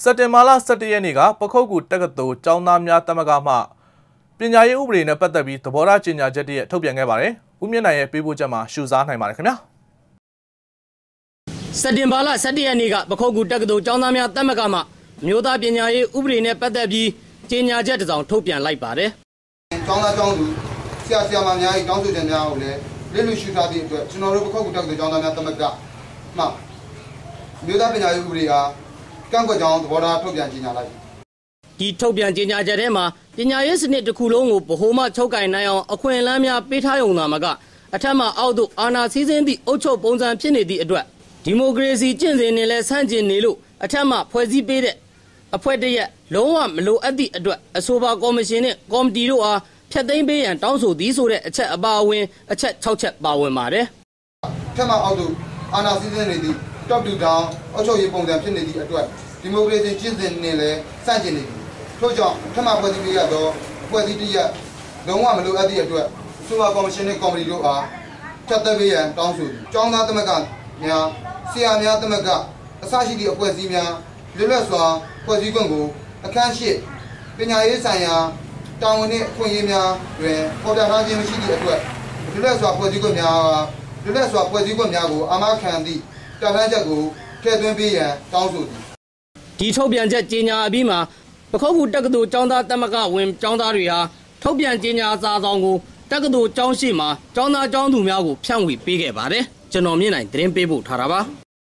စက်တင်ဘာလ17ရက်နေ့ကပခုတ်ကူတက္ကသိုလ်ကျောင်းသားများတမကမှပညာရေးဥပဒေနဲ့ပတ်သက်ပြီးသဘောထားကြေညာချက်တည်းထုတ်ပြန်ခဲ့ပါတယ်။ဦးမြင့်နိုင်ရဲ့ပေးပို့ချက်မှာရှုစားနိုင်ပါတယ်ခင်ဗျာ။စက်တင်ဘာလ17ရက်နေ့ကပခုတ်ကူတက္ကသိုလ်ကျောင်းသားများတမကမှမြို့သားပညာရေးဥပဒေနဲ့ပတ်သက်ပြီးကြေညာချက်တစ်စောင်ထုတ်ပြန်လိုက်ပါတယ်။ကျောင်းသားကျောင်းသူဆရာဆရာမများ၏တောင်းဆိုချက်များကိုလည်းလစ်လူရှုထားသည့်အတွက်ကျွန်တော်တို့ပခုတ်ကူတက္ကသိုလ်ကျောင်းသားများတမကမှမြို့သားပညာရေးဥပဒေအား ကန့်ကွက်ကြောင်းသဘောထားထုတ်ပြန်ကြေညာလိုက်ဒီထုတ်ပြန်ကြေညာချက်ထဲမှာပညာရေးစနစ်တစ်ခုလုံးကိုဗဟိုမှချုပ်ကင်နိုင်အောင်အခွင့်အလမ်းများပေးထားရုံသာမကအထက်မှအောက်သို့အာဏာစည်းစိမ်သည့်အုပ်ချုပ်ပုံစံဖြစ်နေသည့်အတွက်ဒီမိုကရေစီကျင့်စဉ်နဲ့လည်းဆန့်ကျင်နေလို့အထက်မှဖွဲ့စည်းပေးတဲ့အဖွဲ့တရက်လုံးဝမလိုအပ်သည့်အတွက်အဆိုပါကော်မရှင်နဲ့ကော်မတီတို့အားဖျက်သိမ်းပေးရန်တောင်းဆိုသည်ဆိုတဲ့အချက်အပါအဝင်အချက်6ချက်ပါဝင်ပါတယ်ထက်မှအောက်သို့အာဏာစည်းစိမ်နေသည့် top to down အုပ်ချုပ်ရေးပုံစံဖြစ်နေသည့်အတွက်ဒီမိုကရေစီကျင့်စဉ်နဲ့လည်းစန့်ကျင်နေပြီထို့ကြောင့်ထပ်မံဖွဲ့စည်းပေးရသောဖွဲ့စည်းတရက်လုံးဝမလိုအပ်သည့်အတွက်စုပါကော်မရှင်နဲ့ကော်မတီတို့အားဖြတ်သက်ပေးရန်တောင်းဆိုသည်ကျောင်းသားသမဂ္ဂများဆရာများသမဂ္ဂအစရှိသည့်အဖွဲ့အစည်းများလွတ်လပ်စွာဖွဲ့စည်းခွင့်ကိုအခန်းရှိပညာရေးဆိုင်ရာတာဝန်နှင့်အခွင့်အရေးများတွင်ပေါ်ပြထားခြင်းမရှိသည့်အတွက်လွတ်လပ်စွာဖွဲ့စည်းခွင့်များလွတ်လပ်စွာဖွဲ့စည်းခွင့်များကိုအာမခံသည့် တာဝန်ချက်ကိုထည့်သွင်းပေးရန်တောင်းဆိုသည်ဒီထုတ်ပြန်ချက်ကြေညာအပြီးမှာပခုတ်ကူတက္ကသိုလ်ကျောင်းသားတက်မကဝင်ကျောင်းသားတွေဟာထုတ်ပြန်ကြေညာစာဆောင်ကိုတက္ကသိုလ်ကျောင်းရှိမှာကျောင်းသားကျောင်းသူများကိုဖြန့်ဝေပေးခဲ့ပါတယ်ကျွန်တော်မြင့်နိုင်သတင်းပေးပို့ထားတာပါ